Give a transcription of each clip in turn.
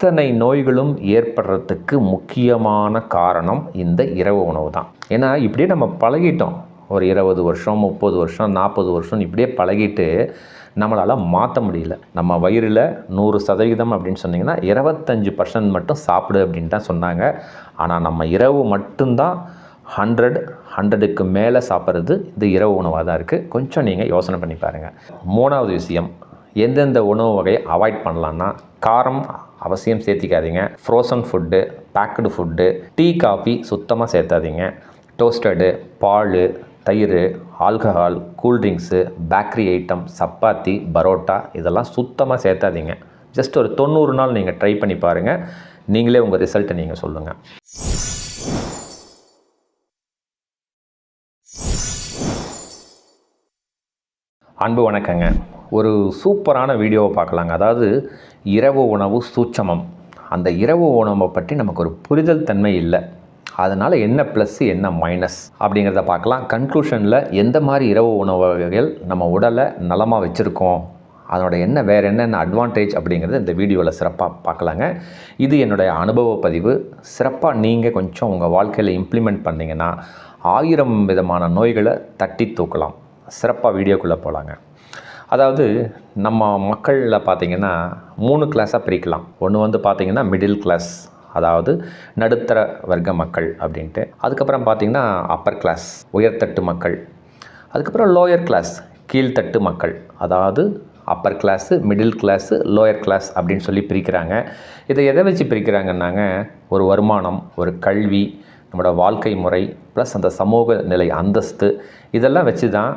இத்தனை நோய்களும் ஏற்படுறதுக்கு முக்கியமான காரணம் இந்த இரவு உணவு தான் ஏன்னா இப்படியே நம்ம பழகிட்டோம். ஒரு இருபது வருஷம் முப்பது வருஷம் நாற்பது வருஷம் இப்படியே பழகிட்டு நம்மளால் மாற்ற முடியல. நம்ம வயிறில் நூறு சதவீதம் அப்படின்னு சொன்னிங்கன்னா இருபத்தஞ்சி பர்சன்ட் மட்டும் சாப்பிடு அப்படின்ட்டு தான் சொன்னாங்க. ஆனால் நம்ம இரவு மட்டும்தான் ஹண்ட்ரட் ஹண்ட்ரடுக்கு மேலே சாப்பிட்றது இது இரவு உணவாக தான் இருக்குது கொஞ்சம் நீங்கள் யோசனை பண்ணி பாருங்கள் மூணாவது விஷயம் எந்தெந்த உணவு வகையை அவாய்ட் பண்ணலான்னா காரம் அவசியம் சேர்த்திக்காதீங்க. Frozen food packed food tea coffee சுத்தமாக சேர்த்தாதீங்க. டோஸ்டடு பால் தயிர் alcohol cool drinks bakery item chapati parotta இதெல்லாம் சுத்தமாக சேர்த்தாதீங்க. ஜஸ்ட் ஒரு தொண்ணூறு நாள் நீங்கள் ட்ரை பண்ணி பாருங்கள் நீங்களே உங்கள் ரிசல்ட்டை நீங்கள் சொல்லுங்கள் அன்பு வணக்கங்க. ஒரு சூப்பரான வீடியோவை பார்க்கலாங்க. அதாவது இரவு உணவு சூட்சமம். அந்த இரவு உணவை பற்றி நமக்கு ஒரு புரிதல் தன்மை இல்லை. அதனால் என்ன ப்ளஸ் என்ன மைனஸ் அப்படிங்கிறத பார்க்கலாம். கன்க்ளூஷனில் எந்த மாதிரி இரவு உணவு வகைகள் நம்ம உடலை நலமாக வச்சுருக்கோம்? அதனோட என்ன வேறு என்னென்ன அட்வான்டேஜ் அப்படிங்கிறது இந்த வீடியோவில் சிறப்பாக பார்க்கலாங்க. இது என்னுடைய அனுபவ பதிவு. சிறப்பாக நீங்கள் கொஞ்சம் உங்கள் வாழ்க்கையில் இம்ப்ளிமெண்ட் பண்ணிங்கன்னா ஆயிரம் விதமான நோய்களை தட்டி தூக்கலாம். சிறப்பாக வீடியோக்குள்ளே போகலாங்க அதாவது நம்ம மக்களில் பார்த்திங்கன்னா மூணு கிளாஸாக பிரிக்கலாம். ஒன்று வந்து பார்த்திங்கன்னா மிடில் கிளாஸ் அதாவது நடுத்தர வர்க்க மக்கள் அப்படின்ட்டு. அதுக்கப்புறம் பார்த்திங்கன்னா அப்பர் கிளாஸ் உயர்தட்டு மக்கள். அதுக்கப்புறம் லோயர் கிளாஸ் கீழ்த்தட்டு மக்கள். அதாவது upper class middle class lower class அப்படின்னு சொல்லி பிரிக்கிறாங்க. இதை எதை வச்சு பிரிக்கிறாங்கன்னாங்க? ஒரு வருமானம் ஒரு கல்வி நம்மளோட வாழ்க்கை முறை ப்ளஸ் அந்த சமூக நிலை அந்தஸ்து இதெல்லாம் வச்சு தான்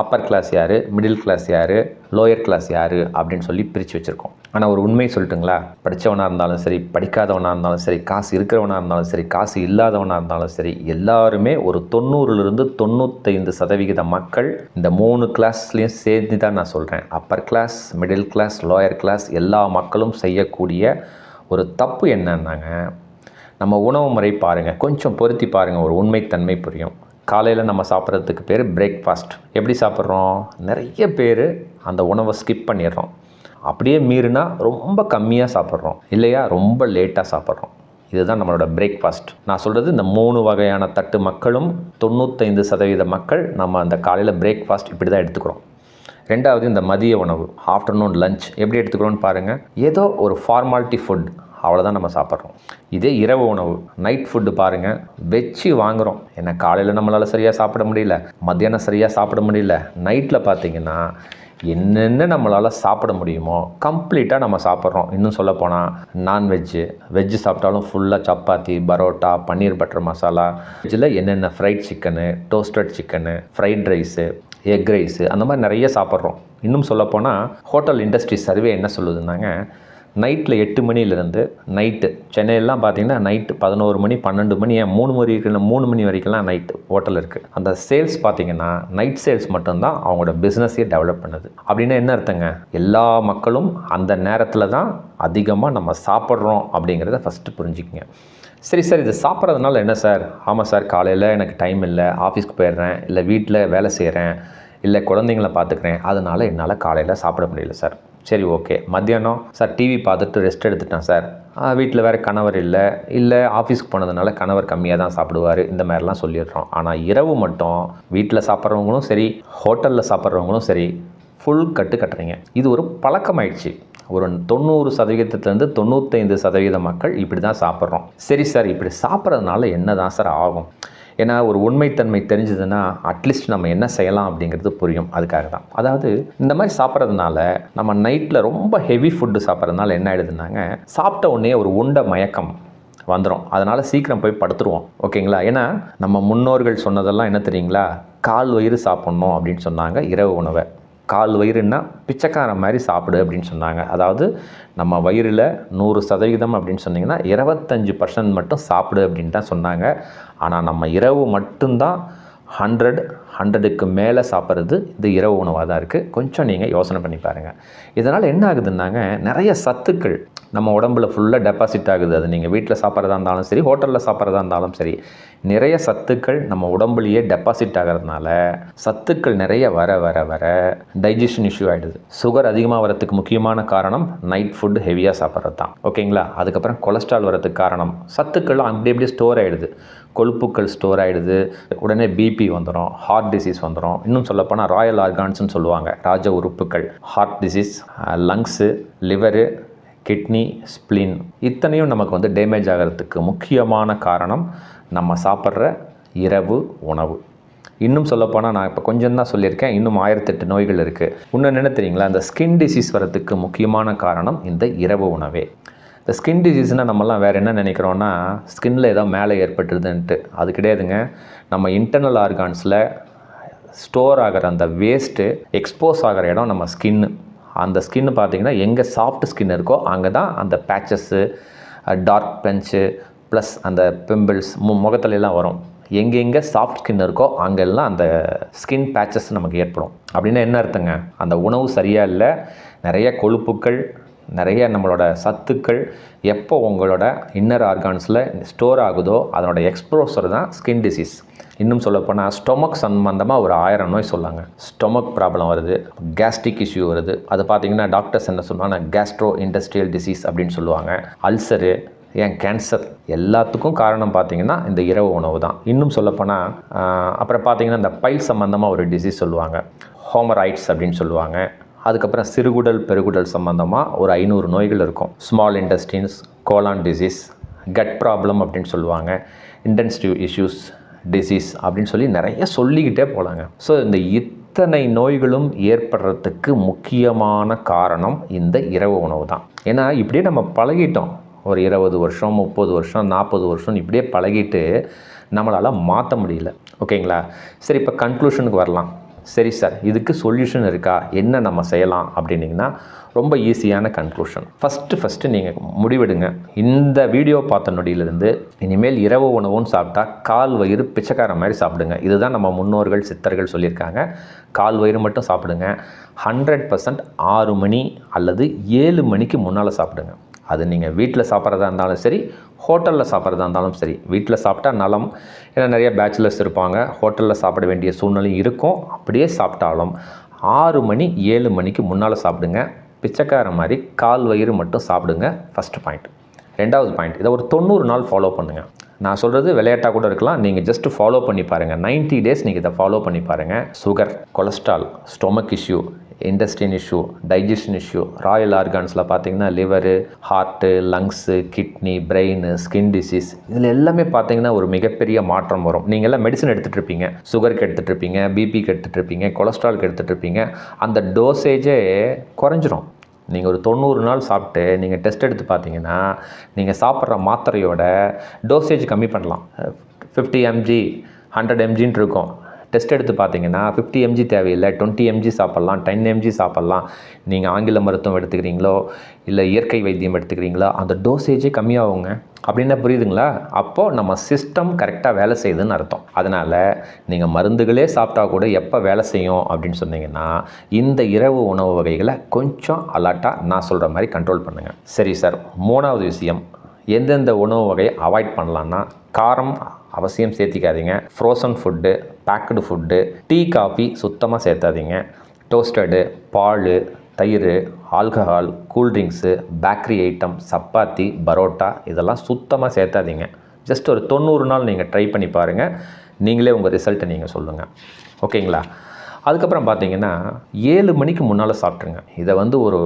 அப்பர் கிளாஸ் யார் மிடில் கிளாஸ் யார் லோயர் கிளாஸ் யார் அப்படின்னு சொல்லி பிரித்து வச்சுருக்கோம். ஆனால் ஒரு உண்மை சொல்லட்டுங்களா? படித்தவனாக இருந்தாலும் சரி படிக்காதவனாக இருந்தாலும் சரி காசு இருக்கிறவனாக இருந்தாலும் சரி காசு இல்லாதவனாக இருந்தாலும் சரி எல்லாருமே ஒரு தொண்ணூறுலேருந்து தொண்ணூத்தைந்து சதவிகித மக்கள் இந்த மூணு கிளாஸ்லேயும் சேர்ந்து தான் நான் சொல்கிறேன் upper class middle class lower class எல்லா மக்களும் செய்யக்கூடிய ஒரு தப்பு என்னன்னாங்க நம்ம உணவு முறை பாருங்கள் கொஞ்சம் பொருத்தி பாருங்கள் ஒரு உண்மைத்தன்மை புரியும். காலையில் நம்ம சாப்பிட்றதுக்கு பேர் பிரேக்ஃபாஸ்ட் எப்படி சாப்பிட்றோம்? நிறைய பேர் அந்த உணவை ஸ்கிப் பண்ணிடுறோம். அப்படியே மீறினா ரொம்ப கம்மியாக சாப்பிட்றோம். இல்லையா? ரொம்ப லேட்டாக சாப்பிட்றோம். இதுதான் நம்மளோட பிரேக்ஃபாஸ்ட் நான் சொல்கிறது இந்த மூணு வகையான தட்டு மக்களும் தொண்ணூத்தைந்து சதவீத மக்கள் நம்ம அந்த காலையில் பிரேக்ஃபாஸ்ட் இப்படி தான் எடுத்துக்கிறோம். ரெண்டாவது இந்த மதிய உணவு ஆஃப்டர்நூன் லஞ்ச் எப்படி எடுத்துக்கிறோன்னு பாருங்கள் ஏதோ ஒரு ஃபார்மாலிட்டி ஃபுட் அவ்வளோதான் நம்ம சாப்பிட்றோம். இதே இரவு உணவு நைட் ஃபுட்டு பாருங்கள் வச்சு வாங்குகிறோம் ஏன்னா காலையில் நம்மளால் சரியாக சாப்பிட முடியல மத்தியானம் சரியாக சாப்பிட முடியல நைட்டில் பார்த்தீங்கன்னா என்னென்ன நம்மளால் சாப்பிட முடியுமோ கம்ப்ளீட்டாக நம்ம சாப்பிட்றோம். இன்னும் சொல்லப்போனால் நான்வெஜ்ஜு வெஜ்ஜு சாப்பிட்டாலும் ஃபுல்லாக சப்பாத்தி பரோட்டா பன்னீர் பட்டர் மசாலா வெஜ்ஜில் என்னென்ன fried chicken toasted chicken fried rice egg rice அந்த மாதிரி நிறைய சாப்பிட்றோம். இன்னும் சொல்லப்போனால் ஹோட்டல் இண்டஸ்ட்ரி சர்வே என்ன சொல்லுதுன்னாங்க நைட்டில் எட்டு மணிலேருந்து நைட்டு. சென்னையிலாம் பார்த்தீங்கன்னா நைட்டு பதினோரு மணி பன்னெண்டு மணி ஏன் மூணு மணி வரைக்கும் மூணு மணி வரைக்கும்லாம் நைட்டு ஹோட்டல் இருக்குது அந்த சேல்ஸ் பார்த்தீங்கன்னா நைட் சேல்ஸ் மட்டும்தான் அவங்களோட பிஸ்னஸையே டெவலப் பண்ணுது. அப்படின்னா என்ன அர்த்தங்க? எல்லா மக்களும் அந்த நேரத்தில் தான் அதிகமாக நம்ம சாப்பிட்றோம் அப்படிங்கிறத ஃபஸ்ட்டு புரிஞ்சுக்கங்க. சரி சார் இது சாப்பிட்றதுனால என்ன சார்? ஆமாம் சார் காலையில் எனக்கு டைம் இல்லை ஆஃபீஸ்க்கு போயிடுறேன் இல்லை வீட்டில் வேலை செய்கிறேன் இல்லை குழந்தைங்கள பார்த்துக்கிறேன். அதனால் என்னால் காலையில் சாப்பிட முடியல சார். சரி ஓகே. மத்தியானம் சார் டிவி பார்த்துட்டு ரெஸ்ட் எடுத்துட்டேன் சார். வீட்டில் வேறு கணவர் இல்லை. இல்லை ஆஃபீஸ்க்கு போனதுனால கணவர் கம்மியாக தான் சாப்பிடுவார். இந்த மாதிரிலாம் சொல்லிடுறோம். ஆனால் இரவு மட்டும் வீட்டில் சாப்பிட்றவங்களும் சரி ஹோட்டலில் சாப்பிட்றவங்களும் சரி ஃபுல் கட்டு கட்டுறீங்க. இது ஒரு பழக்கமாயிடுச்சு. ஒரு தொண்ணூறு சதவீதத்துலேருந்து தொண்ணூத்தைந்து சதவீத மக்கள் இப்படி தான் சாப்பிட்றோம். சரி சார் இப்படி சாப்பிட்றதுனால என்ன தான் சார் ஆகும்? ஏன்னா ஒரு உண்மைத்தன்மை தெரிஞ்சதுன்னா அட்லீஸ்ட் நம்ம என்ன செய்யலாம் அப்படிங்கிறது புரியும். அதுக்காக தான் அதாவது இந்த மாதிரி சாப்பிட்றதுனால நம்ம நைட்டில் ரொம்ப ஹெவி ஃபுட்டு சாப்பிட்றதுனால என்ன ஆகிடுதுனாங்க சாப்பிட்ட உடனே ஒரு உண்ட மயக்கம் வந்துடும் அதனால் சீக்கிரம் போய் படுத்துருவோம். ஓகேங்களா? ஏன்னா நம்ம முன்னோர்கள் சொன்னதெல்லாம் என்ன தெரியுங்களா? கால் வயிறு சாப்பிட்ணும் அப்படின்னு சொன்னாங்க இரவு உணவை. கால் வயிறுன்னா பிச்சைக்காரன் மாதிரி சாப்பிடு அப்படின்னு சொன்னாங்க. அதாவது நம்ம வயிறில் நூறு சதவீதம் அப்படின்னு சொன்னிங்கன்னா இருபத்தஞ்சி பர்சன்ட் மட்டும் சாப்பிடு அப்படின்னு தான் சொன்னாங்க. ஆனால் நம்ம இரவு மட்டும்தான் ஹண்ட்ரட் ஹண்ட்ரடுக்கு மேலே சாப்பிட்றது இது இரவு உணவாக தான் இருக்குது கொஞ்சம் நீங்கள் யோசனை பண்ணி பாருங்கள் இதனால் என்ன ஆகுதுன்னாங்க நிறைய சத்துக்கள் நம்ம உடம்புல ஃபுல்லாக டெபாசிட் ஆகுது. அது நீங்கள் வீட்டில் சாப்பிட்றதா இருந்தாலும் சரி ஹோட்டலில் சாப்பிட்றதா இருந்தாலும் சரி நிறைய சத்துக்கள் நம்ம உடம்புலையே டெபாசிட் ஆகிறதுனால சத்துக்கள் நிறைய வர வர வர டைஜஷன் இஷ்யூ ஆகிடுது சுகர் அதிகமாக வரத்துக்கு முக்கியமான காரணம் நைட் ஃபுட் ஹெவியாக சாப்பிட்றது தான். ஓகேங்களா? அதுக்கப்புறம் கொலஸ்ட்ரால் வரதுக்கு காரணம் சத்துக்கள்லாம் அப்படி அப்படியே ஸ்டோர் ஆகிடுது கொழுப்புக்கள் ஸ்டோர் ஆகிடுது உடனே பிபி வந்துடும் ஹார்ட் ஹார்ட் டிசீஸ் வந்துடும் இன்னும் சொல்லப்போனால் ராயல் ஆர்கான்ஸ்னு சொல்லுவாங்க. ராஜ உறுப்புகள் heart disease lungs liver kidney spleen இத்தனையும் நமக்கு வந்து டேமேஜ் ஆகிறதுக்கு முக்கியமான காரணம் நம்ம சாப்பிட்ற இரவு உணவு. இன்னும் சொல்லப்போனால் நான் இப்போ கொஞ்சம் தான் சொல்லியிருக்கேன். இன்னும் ஆயிரத்தெட்டு நோய்கள் இருக்குது இன்னும் என்ன தெரியுங்களா இந்த ஸ்கின் டிசீஸ் வரதுக்கு முக்கியமான காரணம் இந்த இரவு உணவே. இந்த ஸ்கின் டிசீஸ்னால் நம்மலாம் வேறு என்ன நினைக்கிறோன்னா ஸ்கின்னில் ஏதோ மேலே ஏற்பட்டுருதுன்ட்டு. அது கிடையாதுங்க. நம்ம இன்டர்னல் ஆர்கான்ஸில் ஸ்டோர் ஆகிற அந்த வேஸ்ட்டு எக்ஸ்போஸ் ஆகிற இடம் நம்ம ஸ்கின்னு அந்த ஸ்கின்னு பார்த்தீங்கன்னா எங்கே சாஃப்ட் ஸ்கின் இருக்கோ அங்கே தான் அந்த பேச்சஸ்ஸு டார்க் பெஞ்சு ப்ளஸ் அந்த பிம்பிள்ஸ் மு முகத்துலலாம் வரும். எங்கெங்கே சாஃப்ட் ஸ்கின் இருக்கோ அங்கெல்லாம் அந்த ஸ்கின் பேச்சஸ் நமக்கு ஏற்படும். அப்படின்னா என்ன அர்த்தங்க? அந்த உணவு சரியாக இல்லை நிறைய கொழுப்புக்கள் நிறைய நம்மளோட சத்துக்கள் எப்போ உங்களோட இன்னர் ஆர்கான்ஸில் ஸ்டோர் ஆகுதோ அதனோட எக்ஸ்ப்ரோசர் தான் ஸ்கின் டிசீஸ் இன்னும் சொல்லப்போனால் ஸ்டொமக் சம்பந்தமாக ஒரு ஆயிரம் நோய் சொல்லாங்க. ஸ்டொமக் ப்ராப்ளம் வருது கேஸ்ட்ரிக் இஷ்யூ வருது. அது பார்த்தீங்கன்னா டாக்டர்ஸ் என்ன சொல்லுவாங்க கேஸ்ட்ரோ இண்டஸ்ட்ரியல் டிசீஸ் அப்படின்னு சொல்லுவாங்க. அல்சரு ஏன் கேன்சர் எல்லாத்துக்கும் காரணம் பார்த்தீங்கன்னா இந்த இரவு உணவு தான். இன்னும் சொல்லப்போனால் அப்புறம் பார்த்தீங்கன்னா இந்த பைல் சம்மந்தமாக ஒரு டிசீஸ் சொல்லுவாங்க. ஹோமரைட்ஸ் அப்படின்னு சொல்லுவாங்க. அதுக்கப்புறம் சிறுகுடல் பெருகுடல் சம்மந்தமாக ஒரு ஐநூறு நோய்கள் இருக்கும். Small intestines colon disease gut problem அப்படின்னு சொல்லுவாங்க. இன்டென்ஸ்டிவ் இஷ்யூஸ் டிசீஸ் அப்படின்னு சொல்லி நிறைய சொல்லிக்கிட்டே போகலாங்க ஸோ இந்த இத்தனை நோய்களும் ஏற்படுறதுக்கு முக்கியமான காரணம் இந்த இரவு உணவு தான். ஏன்னா இப்படியே நம்ம பழகிட்டோம். ஒரு இருபது வருஷம் முப்பது வருஷம் நாற்பது வருஷம் இப்படியே பழகிட்டு நம்மளால் மாற்ற முடியல. ஓகேங்களா சரி இப்போ கன்க்ளூஷனுக்கு வரலாம். சரி சார் இதுக்கு சொல்யூஷன் இருக்கா? என்ன நம்ம செய்யலாம்? அப்படின்னிங்கன்னா ரொம்ப ஈஸியான கன்க்ளூஷன் ஃபஸ்ட்டு ஃபஸ்ட்டு நீங்கள் முடிவெடுங்க. இந்த வீடியோ பார்த்த நொடியிலிருந்து இனிமேல் இரவு உணவும் சாப்பிட்டா கால் வயிறு பிச்சைக்கார மாதிரி சாப்பிடுங்க. இதுதான் நம்ம முன்னோர்கள் சித்தர்கள் சொல்லியிருக்காங்க. கால் வயிறு மட்டும் சாப்பிடுங்க. ஹண்ட்ரட் பர்சன்ட் ஆறு மணி அல்லது ஏழு மணிக்கு முன்னால் சாப்பிடுங்க. அது நீங்கள் வீட்டில் சாப்பிட்றதா இருந்தாலும் சரி ஹோட்டலில் சாப்பிட்றதா இருந்தாலும் சரி வீட்டில் சாப்பிட்டா நலம். ஏன்னா நிறைய பேச்சுலர்ஸ் இருப்பாங்க. ஹோட்டலில் சாப்பிட வேண்டிய சூழ்நிலை இருக்கும். அப்படியே சாப்பிட்டாலும் ஆறு மணி ஏழு மணிக்கு முன்னால் சாப்பிடுங்க. பிச்சைக்கார மாதிரி கால் வயிறு மட்டும் சாப்பிடுங்க. ஃபஸ்ட்டு பாயிண்ட் ரெண்டாவது பாயிண்ட் இதை ஒரு தொண்ணூறு நாள் ஃபாலோ பண்ணுங்கள் நான் சொல்கிறது விளையாட்டாக கூட இருக்கலாம். நீங்கள் ஜஸ்ட் ஃபாலோ பண்ணி பாருங்கள் 90 டேஸ் நீங்கள் இதை ஃபாலோ பண்ணி பாருங்கள் sugar cholesterol stomach issue intestinal issue digestion issue royal ஆர்கான்ஸில் பார்த்தீங்கன்னா liver heart lungs kidney brain skin disease இதில் எல்லாமே பார்த்தீங்கன்னா ஒரு மிகப்பெரிய மாற்றம் வரும். நீங்கள் எல்லாம் மெடிசன் எடுத்துகிட்டு இருப்பீங்க. சுகருக்கு எடுத்துகிட்டு இருப்பீங்க பிபிக்கு எடுத்துகிட்டு இருப்பீங்க கொலஸ்ட்ராலுக்கு எடுத்துகிட்டு இருப்பீங்க. அந்த டோசேஜே குறைஞ்சிரும். நீங்கள் ஒரு தொண்ணூறு நாள் சாப்பிட்டு நீங்கள் டெஸ்ட் எடுத்து பார்த்தீங்கன்னா நீங்கள் சாப்பிட்ற மாத்திரையோட டோசேஜ் கம்மி பண்ணலாம். ஃபிஃப்டி எம்ஜி ஹண்ட்ரட் எம்ஜின்னு இருக்கும். டெஸ்ட் எடுத்து பார்த்தீங்கன்னா ஃபிஃப்டி எம்ஜி தேவையில்லை. டுவெண்ட்டி எம்ஜி சாப்பிட்லாம் டென் எம்ஜி சாப்பிட்லாம். நீங்கள் ஆங்கில மருத்துவம் எடுத்துக்கிறீங்களோ இல்லை இயற்கை வைத்தியம் எடுத்துக்கிறீங்களோ அந்த டோசேஜே கம்மியாகுங்க. அப்படின்னா புரியுதுங்களா? அப்போது நம்ம சிஸ்டம் கரெக்டாக வேலை செய்யுதுன்னு அர்த்தம். அதனால் நீங்கள் மருந்துகளே சாப்பிட்டா கூட எப்போ வேலை செய்யும் அப்படின்னு சொன்னீங்கன்னா இந்த இரவு உணவு வகைகளை கொஞ்சம் அலர்ட்டாக நான் சொல்கிற மாதிரி கண்ட்ரோல் பண்ணுங்கள் சரி சார் மூணாவது விஷயம். எந்தெந்த உணவு வகையை அவாய்ட் பண்ணலான்னா காரம் அவசியம் சேர்த்திக்காதீங்க. Frozen food packed food tea coffee சுத்தமாக சேர்த்தாதீங்க. டோஸ்டடு பால் தயிர் alcohol cool drinks bakery item chapati parotta இதெல்லாம் சுத்தமாக சேர்த்தாதீங்க. ஜஸ்ட் ஒரு தொண்ணூறு நாள் நீங்கள் ட்ரை பண்ணி பாருங்கள் நீங்களே உங்கள் ரிசல்ட்டை நீங்கள் சொல்லுங்கள் ஓகேங்களா? அதுக்கப்புறம் பார்த்தீங்கன்னா ஏழு மணிக்கு முன்னால் சாப்பிட்ருங்க இதை வந்து ஒரு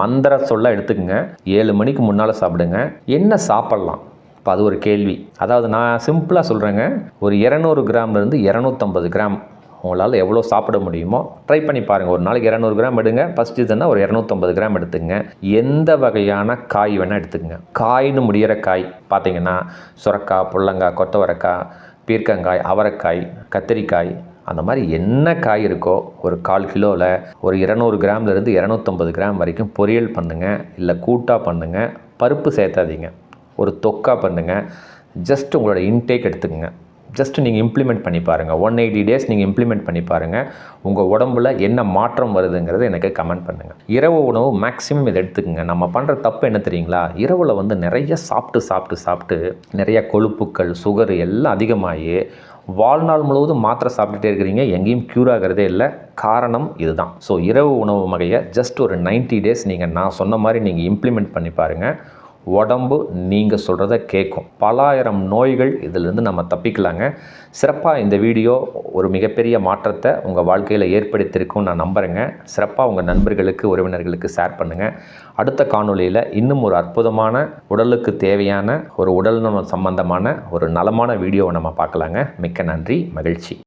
மந்திர சொல்ல எடுத்துக்கங்க. ஏழு மணிக்கு முன்னால் சாப்பிடுங்க. என்ன சாப்பிட்லாம்? இப்போ அது ஒரு கேள்வி. அதாவது நான் சிம்பிளாக சொல்கிறேங்க ஒரு இரநூறு கிராம்லேருந்து இரநூத்தம்பது கிராம் உங்களால் எவ்வளோ சாப்பிட முடியுமோ ட்ரை பண்ணி பாருங்கள் ஒரு நாளைக்கு இரநூறு கிராம் எடுங்க. ஃபஸ்ட் இதுன்னா ஒரு இரநூத்தம்பது கிராம் எடுத்துங்க எந்த வகையான காய் வேணால் எடுத்துக்கங்க. காய்னு முடிகிற காய் பார்த்தீங்கன்னா சுரக்காய் புள்ளங்காய் கொத்தவரக்காய் பீர்க்கங்காய் அவரைக்காய் கத்திரிக்காய் அந்த மாதிரி என்ன காய் இருக்கோ ஒரு கால் கிலோவில் ஒரு இரநூறு கிராம்லேருந்து இரநூத்தம்பது கிராம் வரைக்கும் பொரியல் பண்ணுங்கள் இல்லை கூட்டாக பண்ணுங்கள் பருப்பு சேர்த்தாதீங்க. ஒரு தொக்கா பண்ணுங்கள் ஜஸ்ட் உங்களோட இன்டேக் எடுத்துக்கங்க. ஜஸ்ட் நீங்கள் இம்ப்ளிமெண்ட் பண்ணி பாருங்கள் ஒன் எயிட்டி டேஸ் நீங்கள் இம்ப்ளிமெண்ட் பண்ணி பாருங்கள் உங்கள் உடம்புல என்ன மாற்றம் வருதுங்கிறத எனக்கு கமெண்ட் பண்ணுங்கள் இரவு உணவு மேக்ஸிமம் இதை எடுத்துக்கங்க. நம்ம பண்ணுற தப்பு என்ன தெரியுங்களா? இரவில் வந்து நிறைய சாப்பிட்டு சாப்பிட்டு சாப்பிட்டு நிறைய கொழுப்புக்கள் சுகர் எல்லாம் அதிகமாகி வாழ்நாள் முழுவதும் மாத்திரை சாப்பிட்டுட்டே இருக்கிறீங்க. எங்கேயும் க்யூர் ஆகிறதே இல்லை. காரணம் இதுதான். ஸோ இரவு உணவு வகையை ஜஸ்ட் ஒரு 90 டேஸ் நீங்கள் நான் சொன்ன மாதிரி நீங்கள் இம்ப்ளிமெண்ட் பண்ணி பாருங்கள் உடம்பு நீங்கள் சொல்கிறத கேட்கும் பலாயிரம் நோய்கள் இதிலிருந்து நம்ம தப்பிக்கலாங்க. சிறப்பாக இந்த வீடியோ ஒரு மிகப்பெரிய மாற்றத்தை உங்கள் வாழ்க்கையில் ஏற்படுத்தியிருக்கும் நான் நம்புகிறேங்க சிறப்பாக உங்கள் நண்பர்களுக்கு உறவினர்களுக்கு ஷேர் பண்ணுங்கள் அடுத்த காணொளியில் இன்னும் ஒரு அற்புதமான உடலுக்கு தேவையான ஒரு உடல் நலம் சம்பந்தமான ஒரு நலமான வீடியோவை நம்ம பார்க்கலாங்க. மிக்க நன்றி மகிழ்ச்சி.